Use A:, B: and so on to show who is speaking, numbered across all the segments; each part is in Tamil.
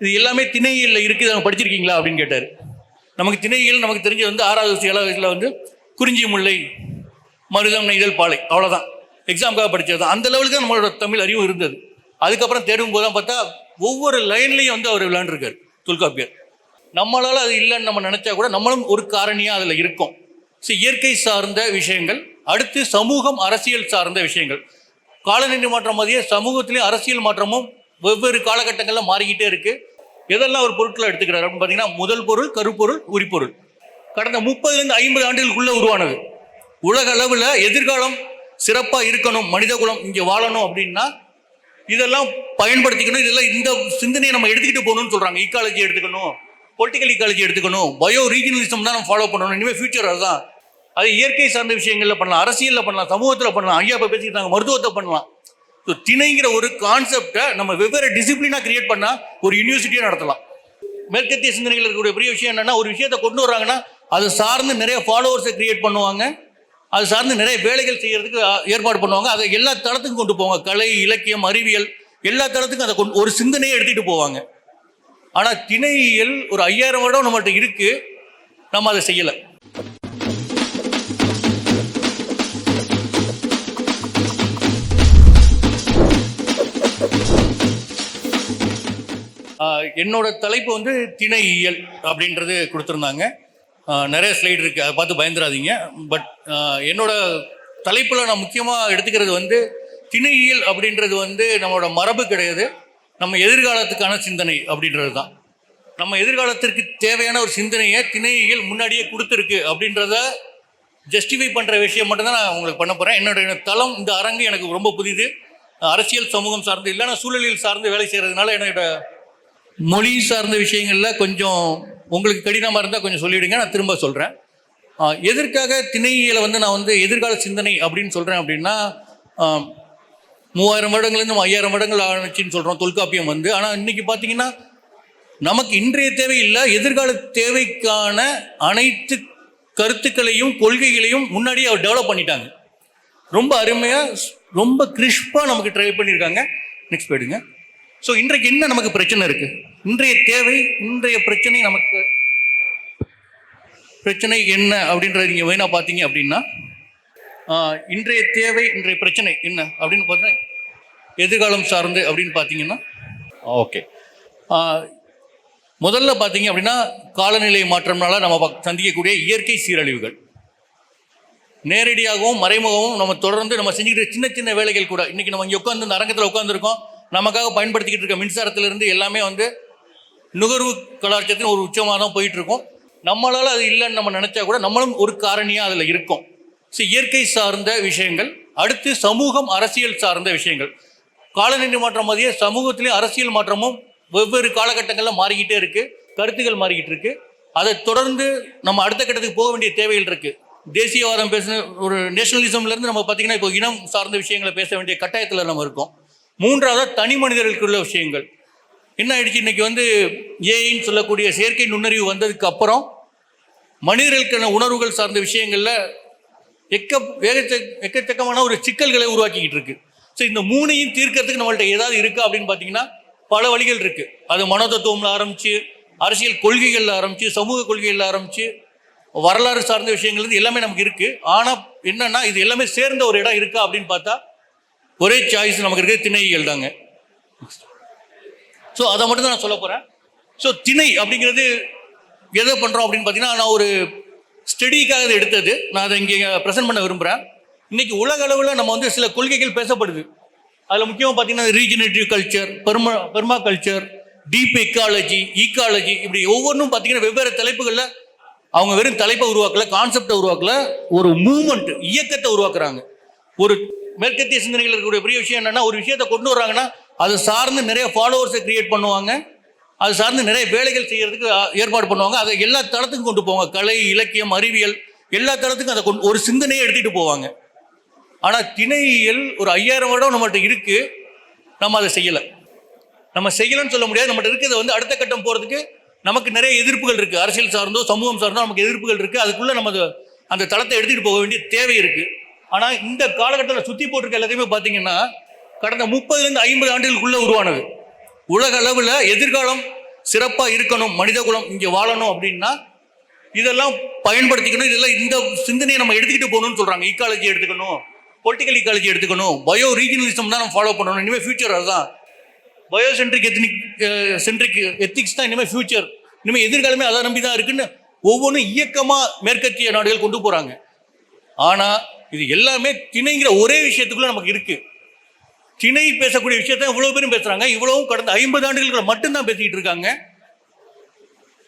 A: இது எல்லாமே திணையில் இருக்குது அவங்க படிச்சிருக்கீங்களா? அப்படின்னு கேட்டார். நமக்கு திணையில் நமக்கு தெரிஞ்சது வந்து ஆறாவது வயசு ஏழாவது வயசில் வந்து குறிஞ்சி முல்லை மருதம் நெய்தல் பாலை அவ்வளோதான் எக்ஸாமுக்காக படித்தது தான். அந்த லெவலுக்கு தான் நம்மளோட தமிழ் அறிவு இருந்தது. அதுக்கப்புறம் தேடும் போது தான் பார்த்தா ஒவ்வொரு லைன்லையும் வந்து அவர் விளையாண்டுருக்கார் தொல்காப்பியர். நம்மளால் அது இல்லைன்னு நம்ம நினச்சா கூட நம்மளும் ஒரு காரணியாக அதில் இருக்கும். ஸோ இயற்கை சார்ந்த விஷயங்கள் அடுத்து சமூகம் அரசியல் சார்ந்த விஷயங்கள். காலநிலை மாற்றம் மாதிரியே சமூகத்திலேயும் அரசியல் மாற்றமும் வெவ்வேறு காலகட்டங்களில் மாறிக்கிட்டே இருக்கு. எதெல்லாம் ஒரு பொருட்களை எடுத்துக்கிறார் அப்படின்னு பார்த்தீங்கன்னா முதல் பொருள் கருப்பொருள் உரிப்பொருள். கடந்த முப்பதுலேருந்து ஐம்பது ஆண்டுகளுக்குள்ளே உருவானது. உலக அளவில் எதிர்காலம் சிறப்பாக இருக்கணும் மனித குலம் இங்கே வாழணும் அப்படின்னா இதெல்லாம் பயன்படுத்திக்கணும். இதெல்லாம் இந்த சிந்தனையை நம்ம எடுத்துக்கிட்டு போகணும்னு சொல்கிறாங்க ஈக்காலஜி எடுத்துக்கணும் பொலிட்டிக்கல் ஈக்காலஜி எடுத்துக்கணும் பயோ ரீஜனலிசம் தான் நம்ம ஃபாலோ பண்ணணும். இனிமேல் ஃபியூச்சர் அதுதான். அது இயற்கை சார்ந்த விஷயங்களில் பண்ணலாம் அரசியலில் பண்ணலாம் சமூகத்தில் பண்ணலாம். ஐயா இப்போ பேசிக்கிட்டாங்க மருத்துவத்தை பண்ணலாம். ஸோ திணைங்கிற ஒரு கான்செப்டை நம்ம வெவ்வேறு டிசிப்ளினாக கிரியேட் பண்ணால் ஒரு யூனிவர்சிட்டியை நடத்தலாம். மேற்கத்திய சிந்தனைகள் இருக்கக்கூடிய பெரிய விஷயம் என்னென்னா ஒரு விஷயத்தை கொண்டு வர்றாங்கன்னா அது சார்ந்து நிறைய ஃபாலோவர்ஸை கிரியேட் பண்ணுவாங்க. அது சார்ந்து நிறைய வேலைகள் செய்கிறதுக்கு ஏற்பாடு பண்ணுவாங்க. அதை எல்லா தளத்துக்கும் கொண்டு போவாங்க. கலை இலக்கியம் அறிவியல் எல்லா தளத்துக்கும் அதை கொண்டு ஒரு சிந்தனையை எடுத்துகிட்டு போவாங்க. ஆனால் திணையில் ஒரு ஐயாயிரம் வருடம் நம்மகிட்ட இருக்குது நம்ம அதை செய்யலை. என்னோட தலைப்பு வந்து திணையியல் அப்படின்றது கொடுத்துருந்தாங்க. நிறைய ஸ்லைடு இருக்குது அதை பார்த்து பயந்துடாதீங்க. பட் என்னோட தலைப்பில் நான் முக்கியமாக எடுத்துக்கிறது வந்து திணையியல் அப்படின்றது வந்து நம்மளோட மரபு கிடையாது. நம்ம எதிர்காலத்துக்கான சிந்தனை அப்படின்றது தான். நம்ம எதிர்காலத்திற்கு தேவையான ஒரு சிந்தனையை திணையியல் முன்னாடியே கொடுத்துருக்கு அப்படின்றத ஜஸ்டிஃபை பண்ணுற விஷயம் மட்டும்தான் நான் உங்களுக்கு பண்ண போகிறேன் என்னுடைய தளம் இந்த அரங்கு எனக்கு ரொம்ப புதிது. அரசியல் சமூகம் சார்ந்து இல்லை நான் சூழலில் சார்ந்து வேலை செய்கிறதுனால என்னோட மொழி சார்ந்த விஷயங்களில் கொஞ்சம் உங்களுக்கு கடினமாக இருந்தால் கொஞ்சம் சொல்லிவிடுங்க நான் திரும்ப சொல்கிறேன் எதற்காக திணையில வந்து நான் வந்து எதிர்கால சிந்தனை அப்படின்னு சொல்கிறேன் அப்படின்னா மூவாயிரம் வருடங்கள்லேருந்து ஐயாயிரம் வருடங்கள் ஆணுச்சின்னு சொல்கிறோம் தொல்காப்பியம் வந்து. ஆனால் இன்றைக்கி பார்த்தீங்கன்னா நமக்கு இன்றைய தேவை இல்லை எதிர்கால தேவைக்கான அனைத்து கருத்துக்களையும் கொள்கைகளையும் முன்னாடியே அவர் டெவலப் பண்ணிட்டாங்க. ரொம்ப அருமையாக ரொம்ப கிறிஸ்பாக நமக்கு ட்ரை பண்ணியிருக்காங்க. நெக்ஸ்ட் போயிடுங்க. ஸோ இன்றைக்கு என்ன நமக்கு பிரச்சனை இருக்கு? இன்றைய தேவை இன்றைய பிரச்சனை நமக்கு பிரச்சனை என்ன அப்படின்றத நீங்கள் வேணா பார்த்தீங்க அப்படின்னா இன்றைய தேவை இன்றைய பிரச்சனை என்ன அப்படின்னு பார்த்தீங்கன்னா எதிர்காலம் சார்ந்து அப்படின்னு பார்த்தீங்கன்னா ஓகே முதல்ல பார்த்தீங்க அப்படின்னா காலநிலை மாற்றம்னால நம்ம சந்திக்கக்கூடிய இயற்கை சீரழிவுகள். நேரடியாகவும் மறைமுகமும் நம்ம தொடர்ந்து நம்ம செஞ்சுக்கிற சின்ன சின்ன வேலைகள் கூட. இன்னைக்கு நம்ம இங்கே உட்காந்து இந்த அரங்கத்தில் உட்காந்துருக்கோம் நமக்காக பயன்படுத்திக்கிட்டு இருக்க மின்சாரத்திலிருந்து எல்லாமே வந்து நுகர்வு கலாச்சாரத்தின் ஒரு உச்சமாக தான் போயிட்டு இருக்கோம் அது இல்லைன்னு நம்ம நினச்சா கூட நம்மளும் ஒரு காரணியாக அதில் இருக்கும். ஸோ இயற்கை சார்ந்த விஷயங்கள் அடுத்து சமூகம் அரசியல் சார்ந்த விஷயங்கள். காலநிலை மாற்றம் மாதிரியே சமூகத்திலேயும் அரசியல் மாற்றமும் வெவ்வேறு காலகட்டங்களில் மாறிக்கிட்டே இருக்குது கருத்துக்கள் மாறிக்கிட்டு இருக்குது அதை தொடர்ந்து நம்ம அடுத்த கட்டத்துக்கு போக வேண்டிய தேவைகள் இருக்குது தேசியவாதம் பேசின ஒரு நேஷனலிசம்லேருந்து நம்ம பார்த்தீங்கன்னா இப்போ இனம் சார்ந்த விஷயங்களை பேச வேண்டிய கட்டாயத்தில் நம்ம இருக்கோம். மூன்றாவது தனி மனிதர்களுக்குள்ள விஷயங்கள். என்ன ஆயிடுச்சு? இன்னைக்கு வந்து ஏஐன்னு சொல்லக்கூடிய செயற்கை நுண்ணறிவு வந்ததுக்கு அப்புறம் மனிதர்களுக்கான உணர்வுகள் சார்ந்த விஷயங்களில் எக்க வேகச்ச எக்கச்சக்கமான ஒரு சிக்கல்களை உருவாக்கிக்கிட்டு இருக்கு. ஸோ இந்த மூணையும் தீர்க்கறதுக்கு நம்மள்ட்ட ஏதாவது இருக்கா அப்படின்னு பார்த்தீங்கன்னா பல வழிகள் இருக்கு. அது மனோதத்துவம்ல ஆரம்பிச்சு அரசியல் கொள்கைகளில் ஆரம்பிச்சு சமூக கொள்கைகளில் ஆரம்பிச்சு வரலாறு சார்ந்த விஷயங்கள் எல்லாமே நமக்கு இருக்கு. ஆனால் என்னன்னா இது எல்லாமே சேர்ந்த ஒரு இடம் இருக்கா அப்படின்னு பார்த்தா ஒரே சாய்ஸ் நமக்கு இருக்கிற திணைகள் தாங்க. ஸோ அதை மட்டும் தான் நான் சொல்ல போகிறேன் ஸோ திணை அப்படிங்கிறது எதை பண்ணுறோம் அப்படின்னு பார்த்தீங்கன்னா நான் ஒரு ஸ்டடிக்காக இதை எடுத்தது. நான் அதை இங்கே ப்ரெசென்ட் பண்ண விரும்புகிறேன் இன்னைக்கு உலக அளவில் நம்ம வந்து சில கொள்கைகள் பேசப்படுது. அதில் முக்கியமாக பார்த்தீங்கன்னா regenerative culture perma permaculture deep ecology ecology இப்படி ஒவ்வொன்றும் பார்த்தீங்கன்னா வெவ்வேறு தலைப்புகளில் அவங்க வெறும் தலைப்பை உருவாக்கல கான்செப்டை உருவாக்கல ஒரு மூமெண்ட் இயக்கத்தை உருவாக்குறாங்க. ஒரு மேற்கத்திய சிந்தனைகள் இருக்கக்கூடிய பெரிய விஷயம் என்னன்னா ஒரு விஷயத்தை கொண்டு வராங்கன்னா அது சார்ந்து நிறைய ஃபாலோவர்ஸை கிரியேட் பண்ணுவாங்க. அது சார்ந்து நிறைய வேலைகள் செய்யறதுக்கு ஏற்பாடு பண்ணுவாங்க. அதை எல்லா தளத்துக்கும் கொண்டு போவாங்க. கலை இலக்கியம் அறிவியல் எல்லா தளத்துக்கும் அதை கொண்டு ஒரு சிந்தனையை எடுத்துகிட்டு போவாங்க. ஆனால் திணையியல் ஒரு ஐயாயிரம் வருடம் நம்மகிட்ட இருக்கு. நம்ம அதை செய்யலை. நம்ம செய்யலைன்னு சொல்ல முடியாது. நம்மகிட்ட இருக்கிறத வந்து அடுத்த கட்டம் போகிறதுக்கு நமக்கு நிறைய எதிர்ப்புகள் இருக்குது அரசியல் சார்ந்தோ சமூகம் சார்ந்தோ நமக்கு எதிர்ப்புகள் இருக்குது அதுக்குள்ளே நம்ம அந்த தளத்தை எடுத்துகிட்டு போக வேண்டிய தேவை இருக்குது ஆனால் இந்த காலகட்டத்தில் சுற்றி போட்டிருக்க எல்லாத்தையுமே பார்த்தீங்கன்னா கடந்த முப்பதுலேருந்து ஐம்பது ஆண்டுகளுக்குள்ளே உருவானது. உலக அளவில் எதிர்காலம் சிறப்பாக இருக்கணும் மனித குலம் இங்கே வாழணும் அப்படின்னா இதெல்லாம் பயன்படுத்திக்கணும். இதெல்லாம் இந்த சிந்தனையை நம்ம எடுத்துக்கிட்டு போகணும்னு சொல்கிறாங்க ஈக்காலஜி எடுத்துக்கணும் பொலிட்டிக்கல் ஈக்காலஜி எடுத்துக்கணும் பயோ ரீஜனலிசம் தான் நம்ம ஃபாலோ பண்ணணும். இனிமேல் ஃபியூச்சர் அதுதான். பயோசென்ட்ரிக் எத்னிக் சென்ட்ரிக் எத்திக்ஸ் தான் இனிமேல் ஃபியூச்சர் இனிமேல் எதிர்காலமே அதை நம்பி தான் இருக்குன்னு ஒவ்வொன்றும் இயக்கமாக மேற்கத்திய நாடுகள் கொண்டு போகிறாங்க ஆனால் இது எல்லாமே திணைங்கிற ஒரே விஷயத்துக்குள்ள நமக்கு இருக்கு. திணை பேசக்கூடிய விஷயத்த இவ்வளவு பேரும் பேசுறாங்க. இவ்வளவும் கடந்த ஐம்பது ஆண்டுகளுக்கு மட்டும்தான் பேசிக்கிட்டு இருக்காங்க.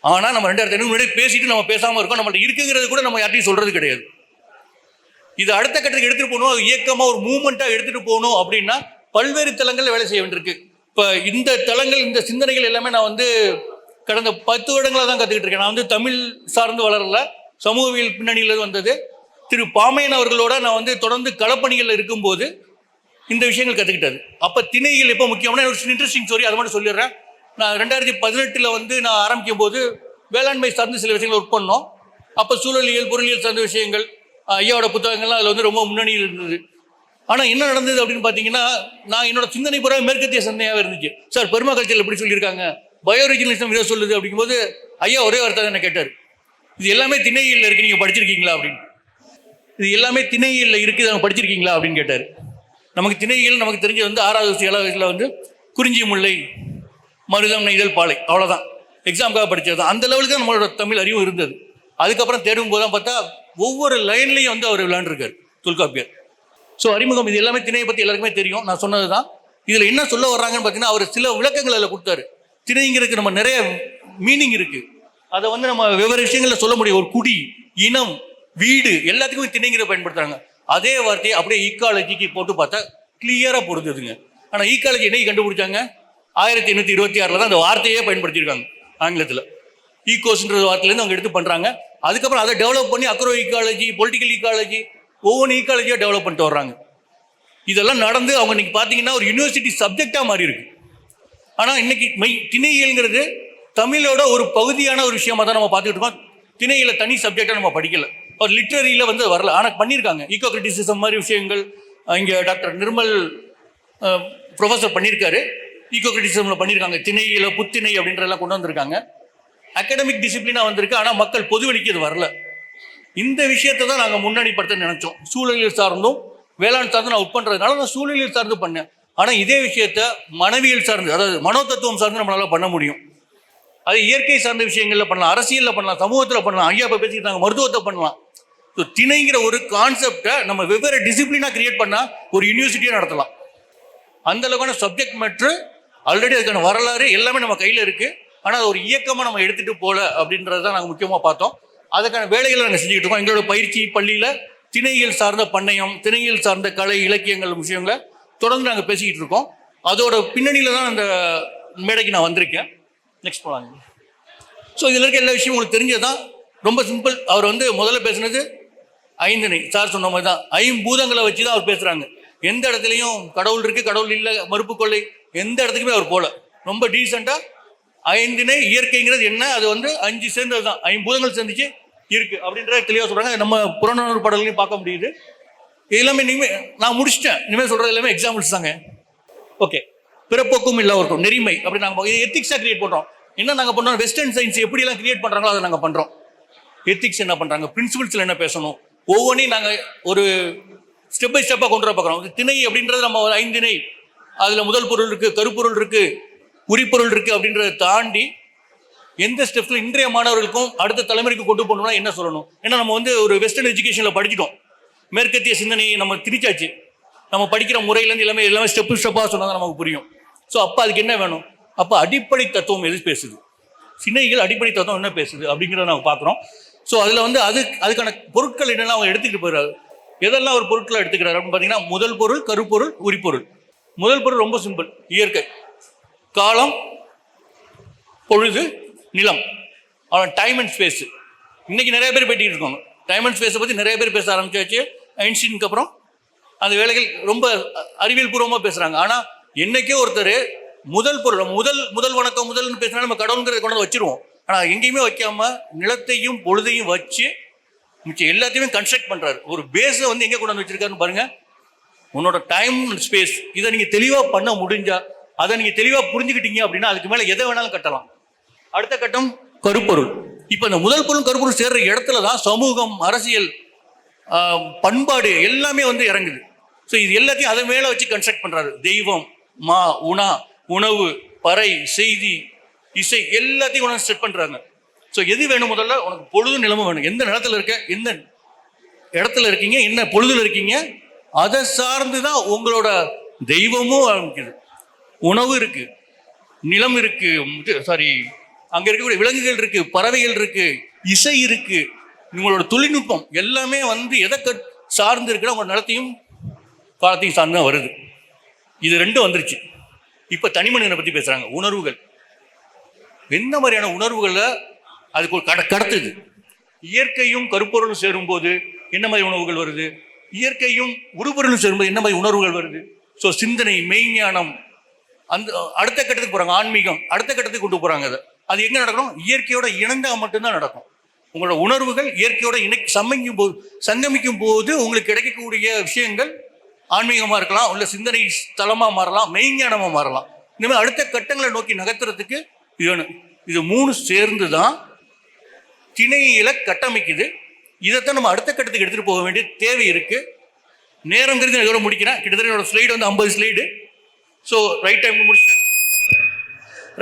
A: ஆனா நம்ம ரெண்டாயிரத்தி ஐநூறு முன்னாடி பேசிட்டு நம்ம பேசாம இருக்கோம். நம்மள்ட்ட இருக்குங்கிறது கூட நம்ம யார்ட்டையும் சொல்றது கிடையாது. இது அடுத்த கட்டத்துக்கு எடுத்துட்டு போகணும். அது இயக்கமா ஒரு மூமெண்ட்டாக எடுத்துட்டு போகணும் அப்படின்னா பல்வேறு தளங்கள்ல வேலை செய்ய வேண்டியிருக்கு. இப்ப இந்த தளங்கள் இந்த சிந்தனைகள் எல்லாமே நான் வந்து கடந்த பத்து வருடங்களா தான் கத்துக்கிட்டு இருக்கேன். நான் வந்து தமிழ் சார்ந்து வளரல. சமூகவியல் பின்னணியில வந்தது. திரு பாமையன் அவர்களோட நான் வந்து தொடர்ந்து களப்பணிகளில் இருக்கும்போது இந்த விஷயங்கள் கற்றுக்கிட்டது அப்போ திணைகள் எப்போ முக்கியம்னா ஒரு இன்ட்ரெஸ்டிங் ஸ்டோரி அதை மட்டும் சொல்லிடுறேன். நான் ரெண்டாயிரத்தி பதினெட்டில் வந்து நான் ஆரம்பிக்கும் போது வேளாண்மை சார்ந்து சில விஷயங்கள் ஒர்க் பண்ணோம். அப்போ சூழலியல் பொருளியல் சார்ந்த விஷயங்கள் ஐயாவோட புத்தகங்கள்லாம் அதில் வந்து ரொம்ப முன்னணியில் இருந்தது. ஆனால் என்ன நடந்தது அப்படின்னு பார்த்தீங்கன்னா நான் என்னோட சிந்தனை பூரா மேற்கத்திய சிந்தனையாக இருந்துச்சு. சார் பெருமா கல்ச்சரில் எப்படி சொல்லியிருக்காங்க? பயோரிஜினலிசம் இதை சொல்லுது அப்படிங்கும்போது ஐயா ஒரே வார்த்தை என்ன கேட்டார். இது எல்லாமே திணையில் இருக்கு நீங்கள் படிச்சிருக்கீங்களா அப்படின்னு. இது எல்லாமே திணையில் இருக்குது அவங்க படிச்சிருக்கீங்களா? அப்படின்னு கேட்டார். நமக்கு திணையில் நமக்கு தெரிஞ்சது வந்து ஆறாவது ஏழாவது வயசில் வந்து குறிஞ்சி முல்லை மருதம் நெய்தல் பாலை அவ்வளோதான் எக்ஸாமுக்காக படித்தது தான். அந்த லெவலுக்கு தான் நம்மளோட தமிழ் அறிவு இருந்தது. அதுக்கப்புறம் தேடும் போது தான் பார்த்தா ஒவ்வொரு லைன்லையும் வந்து அவர் விளையாண்டுருக்கார் தொல்காப்பியர். ஸோ அறிமுகம் இது எல்லாமே திணையை பற்றி எல்லாருக்குமே தெரியும். நான் சொன்னது தான் இதில் என்ன சொல்ல வர்றாங்கன்னு பார்த்தீங்கன்னா அவர் சில விளக்கங்கள் அதில் கொடுத்தாரு. திணைங்கிறதுக்கு நம்ம நிறைய மீனிங் இருக்குது அதை வந்து நம்ம வெவ்வேறு விஷயங்களில் சொல்ல முடியும். ஒரு குடி இனம் வீடு எல்லாத்துக்குமே திணைங்கிற பயன்படுத்துறாங்க. அதே வார்த்தையை அப்படியே ஈக்காலஜிக்கு போட்டு பார்த்தா கிளியராக பொருந்துதுங்க ஆனால் ஈக்காலஜி என்னைக்கு கண்டுபிடிச்சாங்க? ஆயிரத்தி எண்ணூற்றி இருபத்தி ஆறில் தான் அந்த வார்த்தையே பயன்படுத்தியிருக்காங்க ஆங்கிலத்தில். ஈகோஸ்ன்ற வார்த்தையிலேருந்து அவங்க எடுத்து பண்ணுறாங்க அதுக்கப்புறம் அதை டெவலப் பண்ணி அக்ரோ ஈக்காலஜி பொலிட்டிக்கல் ஈக்காலஜி ஒவ்வொரு ஈக்காலஜியாக டெவலப் பண்ணிட்டு வர்றாங்க. இதெல்லாம் நடந்து அவங்க இன்னைக்கு பார்த்தீங்கன்னா ஒரு யூனிவர்சிட்டி சப்ஜெக்டாக மாறி இருக்கு ஆனால் இன்னைக்கு மெய் திணையியல்ங்கிறது தமிழோட ஒரு பகுதியான ஒரு விஷயமா தான் நம்ம பார்த்துக்கிட்டு இருக்கோம். திணையில தனி சப்ஜெக்டாக நம்ம படிக்கலை. ஒரு லிட்ரரியில் வந்து வரல. ஆனால் பண்ணியிருக்காங்க ஈகோ கிரிட்டிசிசம் மாதிரி விஷயங்கள் இங்கே டாக்டர் நிர்மல் ப்ரொஃபஸர் பண்ணியிருக்காரு ஈகோ கிரிட்டிசிசமில் பண்ணியிருக்காங்க திணையில் புத்திணை அப்படின்றதெல்லாம் கொண்டு வந்திருக்காங்க. அகாடமிக் டிசிப்ளினாக வந்திருக்கு. ஆனால் மக்கள் பொதுவெளிக்கு இது வரல. இந்த விஷயத்தை தான் நாங்கள் முன்னணிப்படுத்த நினைச்சோம். சூழலியல் சார்ந்தும் வேளாண் சார்ந்து நான் ஒர்க் பண்ணுறதுனால நான் சூழலியல் சார்ந்து பண்ணேன். ஆனால் இதே விஷயத்த மனவியல் சார்ந்து அதாவது மனோதத்துவம் சார்ந்து நம்மளால் பண்ண முடியும். அது இயற்கை சார்ந்த விஷயங்களில் பண்ணலாம். அரசியலில் பண்ணலாம். சமூகத்தில் பண்ணலாம். ஐயா இப்போ பேசிக்கிட்டாங்க மருத்துவத்தை பண்ணலாம். ஸோ திணைங்கிற ஒரு கான்செப்டை நம்ம வெவ்வேறு டிசிப்ளினாக கிரியேட் பண்ணால் ஒரு யூனிவர்சிட்டியை நடத்தலாம். அந்த அளவுக்கான சப்ஜெக்ட் மேட்ரு ஆல்ரெடி அதுக்கான வரலாறு எல்லாமே நம்ம கையில் இருக்குது ஆனால் அது ஒரு இயக்கமாக நம்ம எடுத்துகிட்டு போகல அப்படின்றத தான் நாங்கள் முக்கியமாக பார்த்தோம். அதுக்கான வேலைகளை நாங்கள் செஞ்சுக்கிட்டு இருக்கோம். எங்களோட பயிற்சி பள்ளியில் திணையில் சார்ந்த பண்ணையம் திணையில் சார்ந்த கலை இலக்கியங்கள் விஷயங்களை தொடர்ந்து நாங்கள் பேசிக்கிட்டு இருக்கோம். அதோட பின்னணியில் தான் அந்த மேடைக்கு நான் வந்திருக்கேன். நெக்ஸ்ட் போகலாங்க ஸோ இதில் இருக்க எல்லா விஷயமும் உங்களுக்கு தெரிஞ்சதான் ரொம்ப சிம்பிள் அவர் வந்து முதல்ல பேசுனது ஐந்தனை சார் சொன்ன மாதிரி தான் ஐம்பூதங்களை வச்சு தான் அவர் பேசுகிறாங்க எந்த இடத்துலையும் கடவுள் இருக்குது கடவுள் இல்லை மறுப்பு கொள்ளை எந்த இடத்துக்குமே அவர் போகல ரொம்ப டீசெண்டாக ஐந்தினை இயற்கைங்கிறது என்ன அது வந்து அஞ்சு சேர்ந்தது தான். ஐம்பூதங்கள் சேர்ந்துச்சு இருக்குது அப்படின்றத தெளிவாக சொல்கிறாங்க நம்ம புறநானூறு பாடல்களையும் பார்க்க முடியுது. எல்லாமே இனிமேல் நான் முடிச்சிட்டேன். இனிமேல் சொல்கிறது எல்லாமே எக்ஸாம்பிள்ஸ் தாங்க. ஓகே பிறப்போக்கும் இல்லை இருக்கும் நெறிமை அப்படி நாங்கள் இது எத்திக்ஸாக கிரியேட் பண்ணுறோம் என்ன நாங்கள் பண்ணுறோம் வெஸ்டர்ன் சயின்ஸ் எப்படியெல்லாம் கிரியேட் பண்ணுறாங்களோ அதை நாங்கள் பண்ணுறோம் எத்திக்ஸ் என்ன பண்ணுறாங்க பிரின்சிபல்ஸில் என்ன பேசணும்? ஒவ்வொன்றையும் நாங்கள் ஒரு ஸ்டெப் பை ஸ்டெப்பாக கொண்டு வர பார்க்குறோம். திணை அப்படின்றது நம்ம ஒரு ஐந்திணை அதில் முதல் பொருள் இருக்குது கருப்பொருள் இருக்குது உரிப்பொருள் இருக்குது அப்படின்றத தாண்டி எந்த ஸ்டெப்ஸில் இன்றைய மாணவர்களுக்கும் அடுத்த தலைமுறைக்கு கொண்டு போகணும்னா என்ன சொல்லணும்? ஏன்னா நம்ம வந்து ஒரு வெஸ்டர்ன் எஜுகேஷனில் படிச்சிட்டோம். மேற்கத்திய சிந்தனையை நம்ம திணிச்சாச்சு. நம்ம படிக்கிற முறையிலேருந்து எல்லாமே எல்லாமே ஸ்டெப்பு ஸ்டெப்பாக சொன்னால் தான் நமக்கு புரியும். ஸோ அப்போ அதுக்கு என்ன வேணும்? அப்போ அடிப்படை தத்துவம் எது பேசுது? சிந்தனைகள் அடிப்படை தத்துவம் என்ன பேசுது அப்படிங்கிறத நம்ம பார்க்குறோம். ஸோ அதில் வந்து அது அதுக்கான பொருட்கள் என்னெல்லாம் அவங்க எடுத்துக்கிட்டு போயிடுறாரு? எதெல்லாம் ஒரு பொருட்களை எடுத்துக்கிறாரு? அப்படின்னு பார்த்தீங்கன்னா முதல் பொருள் கருப்பொருள் உரிப்பொருள். முதல் பொருள் ரொம்ப சிம்பிள் இயற்கை. காலம் பொழுது நிலம். அவன் டைம் அண்ட் ஸ்பேஸ் இன்றைக்கி நிறைய பேர் பேட்டிட்டு இருக்காங்க. டைம் அண்ட் ஸ்பேஸை பற்றி நிறைய பேர் பேச ஆரம்பிச்சாச்சு. ஐன்ஸ்டீனுக்கு அப்புறம் அந்த வேலைகள் ரொம்ப அறிவியல் பூர்வமாக பேசுகிறாங்க ஆனால் என்றைக்கே ஒருத்தர் முதல் பொருள் முதல் முதல் வணக்கம் முதல்னு பேசினா நம்ம கடவுளுங்கிறத கொண்டு வச்சிருவோம். ஆனால் எங்கேயுமே வைக்காமல் நிலத்தையும் பொழுதையும் வச்சு மிச்சம் எல்லாத்தையுமே கன்ஸ்ட்ரக்ட் பண்ணுறாரு ஒரு பேஸை வந்து எங்கே கொண்டு வந்து வச்சிருக்காருன்னு பாருங்கள் உன்னோட டைம் ஸ்பேஸ் இதை நீங்கள் தெளிவாக பண்ண முடிஞ்சால் அதை நீங்கள் தெளிவாக புரிஞ்சுக்கிட்டீங்க அப்படின்னா அதுக்கு மேலே எதை வேணாலும் கட்டலாம். அடுத்த கட்டம் கருப்பொருள். இப்போ இந்த முதல் பொருள் கருப்பொருள் சேர்ற இடத்துல தான் சமூகம் அரசியல் பண்பாடு எல்லாமே வந்து இறங்குது. ஸோ இது எல்லாத்தையும் அதை மேலே வச்சு கன்ஸ்ட்ரக்ட் பண்ணுறாரு தெய்வம் மா உணா உணவு பறை செய்தி இசை எல்லாத்தையும் உனக்கு செட் பண்றாங்க. ஸோ எது வேணும் முதல்ல? உனக்கு பொழுது நிலமும் வேணும். எந்த நிலத்துல இருக்க? எந்த இடத்துல இருக்கீங்க? என்ன பொழுதுல இருக்கீங்க? அதை சார்ந்து தான் உங்களோட தெய்வமும் ஆரம்பிக்குது உணவு இருக்கு. நிலம் இருக்கு. சாரி அங்க இருக்கக்கூடிய விலங்குகள் இருக்கு. பறவைகள் இருக்கு. இசை இருக்கு. உங்களோட தொழில்நுட்பம் எல்லாமே வந்து எதை கட் சார்ந்து இருக்குன்னா உங்களோட நிலத்தையும் காலத்தையும் சார்ந்து தான் வருது. இது ரெண்டும் வந்துருச்சு. இப்போ தனி மனிதனை பற்றி பேசுகிறாங்க உணர்வுகள். எந்த மாதிரியான உணர்வுகளை அதுக்கு கட கடத்துது? இயற்கையும் கருப்பொருளும் சேரும்போது என்ன மாதிரி உணவுகள் வருது? இயற்கையும் உருப்பொருளும் சேரும்போது என்ன மாதிரி உணர்வுகள் வருது? ஸோ சிந்தனை மெய்ஞானம் அந்த அடுத்த கட்டத்துக்கு போகிறாங்க ஆன்மீகம். அடுத்த கட்டத்துக்கு கொண்டு போகிறாங்க அதை. அது எங்கே நடக்கணும்? இயற்கையோட இணைந்தால் மட்டும்தான் நடக்கும். உங்களோட உணர்வுகள் இயற்கையோட இணை சமைக்கும் போது சங்கமிக்கும் போது உங்களுக்கு கிடைக்கக்கூடிய விஷயங்கள் ஆன்மீகமாக இருக்கலாம் இல்லை சிந்தனை ஸ்தலமாக மாறலாம் மெய்ஞானமாக மாறலாம். இனிமேல் அடுத்த கட்டங்களை நோக்கி நகர்த்துறதுக்கு இது இது மூணு சேர்ந்து தான் திணையில கட்டமைக்குது. இதைத்தான் நம்ம அடுத்த கட்டத்துக்கு எடுத்துகிட்டு போக வேண்டிய தேவை இருக்குது நேரம் கருதி நான் இதோட முடிக்கிறேன். கிட்டத்தட்ட என்னோட ஸ்லைடு வந்து ஐம்பது ஸ்லைடு ஸோ ரைட் டைமுக்கு முடிச்சுட்டேன்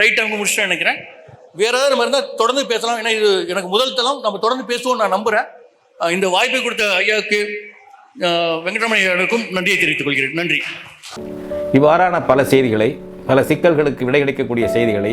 A: ரைட் டைமுக்கு முடிச்சிட்டேன் நினைக்கிறேன். வேறு ஏதாவது மாதிரி இருந்தால் தொடர்ந்து பேசலாம். ஏன்னா இது எனக்கு முதல் தளம். நம்ம தொடர்ந்து பேசுவோம் நான் நம்புகிறேன் இந்த வாய்ப்பை கொடுத்த ஐயாவுக்கு அஹ் வெங்கடரமண நன்றியை தெரிவித்துக் கொள்கிறேன். நன்றி.
B: இவ்வாறான பல செய்திகளை பல சிக்கல்களுக்கு விடை கிடைக்கக்கூடிய செய்திகளை